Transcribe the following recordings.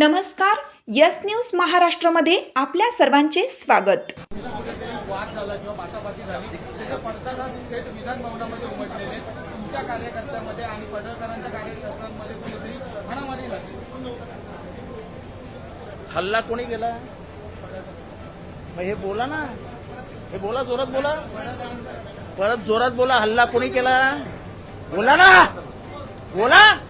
नमस्कार yes news महाराष्ट्रमध्ये आपल्या सर्वांचे स्वागत. हल्ला कोणी केला? मग हे बोला ना. हे बोला जोरात बोला. परत जोरात बोला हल्ला कोणी केला? बोला ना. बोला.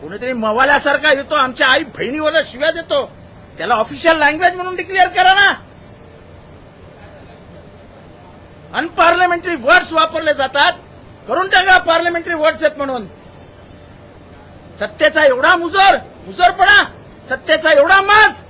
कोणीतरी मवाल्यासारखा येतो आमच्या आई बहिणीवर शिव्या देतो. त्याला ऑफिशियल लँग्वेज म्हणून डिक्लेअर करा ना. अनपार्लमेंटरी वर्ड्स वापरले जातात. करून टाका पार्लमेंटरी वर्ड्स आहेत म्हणून. सत्तेचा एवढा मुजोर मुजोरपणा सत्तेचा एवढा माज.